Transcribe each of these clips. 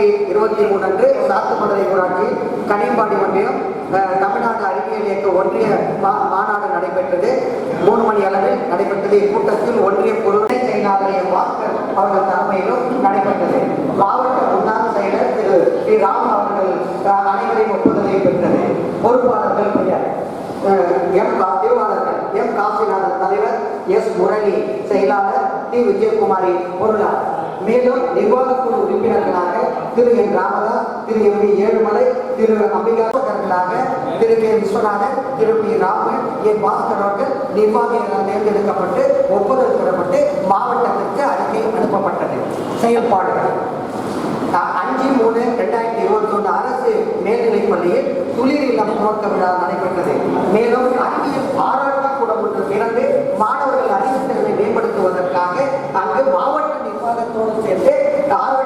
ரெண்டாயிரத்தி இருபத்தி மூணு அன்று சாத்துமதுரை ஊராட்சி கனியம்பாடி ஒன்றியம் தமிழ்நாடு அறிவியல் இயக்க ஒன்றிய மா- மாநாடு நடைபெற்றது. மூணு மணி அளவில் நடைபெற்றது. இக்கூட்டத்தில் ஒன்றிய பொருளை செயலாளர் எம். பாஸ்கர் அவர்கள் தலைமையிலும் நடைபெற்றது. மாவட்ட முன்னாள் செயலர் திரு ஸ்ரீ ராம் அவர்கள் அனைவரையும் ஒப்புதலை பெற்றது. பொறுப்பாளர்கள் பெயர் எம் கா- எம் காசிநாதன் தலைவர் எஸ் முரளி செயலாளர் டி விஜயகுமாரி பொருளாளர். மேலும் நிர்வாகக்குழு உறுப்பினர்களாக Thiru N Ramadas Thiru M P Ezhumalai Thiru அம்பிகாசகர்களாக Thiru K Viswanathan Thiru P Raman N Bhaskar அவர்கள் நிர்வாகிகளால் தேர்ந்தெடுக்கப்பட்டு ஒப்புதல் பெறப்பட்டு மாவட்டத்திற்கு அறிக்கை அனுப்பப்பட்டது. செயல்பாடுகள். அஞ்சு மூணு ரெண்டாயிரத்தி இருபத்தி ஒன்று அரசு மேல்நிலைப் பள்ளியில் துளிர் இல்லம் துவக்க விழா நடைபெற்றது. மேலும் அறிவியல் ஆராய்ச்சி கூடம் ஒன்று திறந்து மாணவர்கள் அறிவு திறனை மேம்படுத்துவதற்காக அங்கு மாவட்ட நிர்வாகத்தோடு சேர்ந்து ஆராய்ச்சி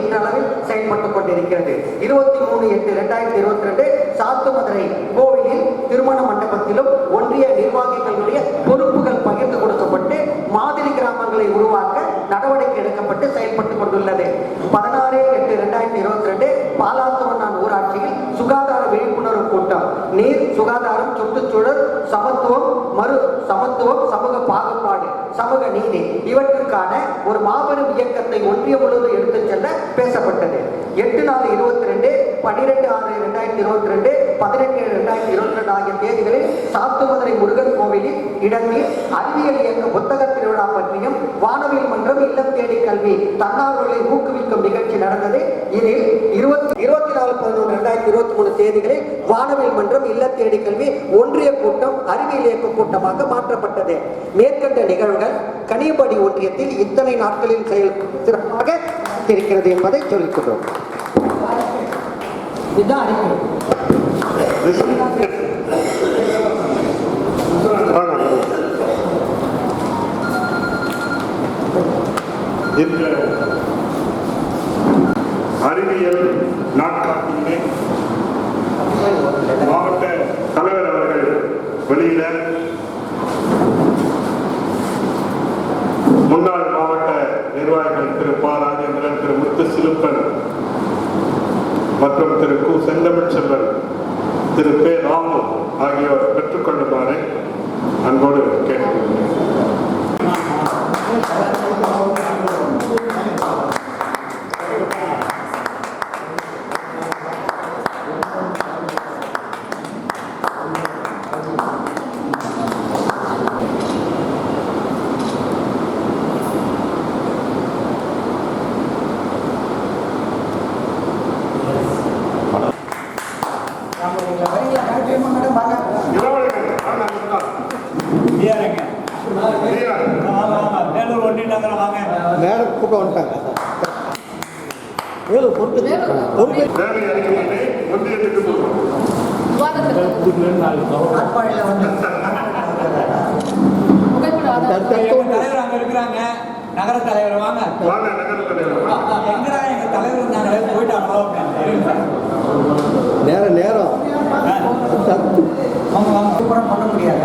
இன்றளவில் செயல்பட்டுக் கொண்டிருக்கிறது. இருபத்தி மூணு எட்டு ரெண்டாயிரத்தி இருபத்தி ரெண்டு சாத்துமதுரை கோவிலில் திருமண மண்டபத்திலும் ஒன்றிய நிர்வாகிகளுடைய பொறுப்புகள் பகிர்ந்து கொடுக்கப்பட்டு மாதிரி கிராமங்களை உருவாக்க நடவடிக்கை எடுக்கப்பட்டு செயல்பட்டுக் கொண்டுள்ளது பதினாறு எட்டு ரெண்டாயிரத்தி இருபத்தி ரெண்டு பாலாத்துவனான் ஊராட்சியில் சுகாதார விழிப்புணர்வு கூட்டம் நீர் சுகாதாரம் சுற்றுச்சூழல் சமத்துவம் மறு சமத்துவம் சமூக பாகுபாடு சமூக நீதி இவற்றுக்கான ஒரு மாபெரும் இயக்கத்தை ஒன்றிய முழுவதும் எடுத்துச் செல்ல பேசப்பட்டது. எட்டு நாலு இருபத்தி ரெண்டு பனிரெண்டு ஆறு ரெண்டாயிரத்தி இருபத்தி ரெண்டு பதினெட்டு ரெண்டாயிரத்தி இருபத்தி ரெண்டு ஆகிய தேதிகளில் சாத்துமதுரை முருகன் கோவிலில் இடத்தில் அறிவியல் இயக்க புத்தக திருவிழா பற்றியும் வானவியல் மன்றம் இல்லம் தேடி கல்வி தன்னார்வலை ஊக்குவிக்கும் நிகழ்ச்சி நடந்தது. இதில் இருபத்தி இருபத்தி நாலு பதினொன்று ரெண்டாயிரத்தி இருபத்தி மூணு தேதிகளில் வானவியல் மன்றம் இல்ல தேடி கல்வி ஒன்றிய கூட்டம் அறிவியல் இயக்க கூட்டமாக மாற்றப்பட்டது. மேற்கண்ட நிகழ்வுகள் கனியம்படி ஒன்றியத்தில் இத்தனை நாட்களில் செயல் சிறப்பாக இருக்கிறது என்பதை சொல்லிக்கொண்டோம் இதுதான் அறிக்கை. அறிவியல் நாட்காட்டியினை மாவட்ட தலைவர் அவர்கள் வெளியிட முன்னாள் மாவட்ட நிர்வாகிகள் திரு பா. ராஜேந்திரன் திரு. முத்து சிலுப்பன் மற்றும் திரு. கு. செந்தமிழ் செல்வன் திரு. பே. ராமு ஆகியோர் வேலூர் ஒன்றியத்துல வாங்க மேடம் கூட்டம் வந்துட்டாங்க வேலு. பொறுப்பு. பொறுப்பு வேலை அறிக்கையினை ஒன்றியத்துக்கு தலைவர் அங்க இருக்கிறாங்க. நகர தலைவர் வாங்க. வாங்க நகர தலைவர் எங்கடா எங்க தலைவர் இருந்தாங்களே போயிட்டாங்களோ. நேரம் நேரம். வாங்க வாங்க பண்ண முடியாது.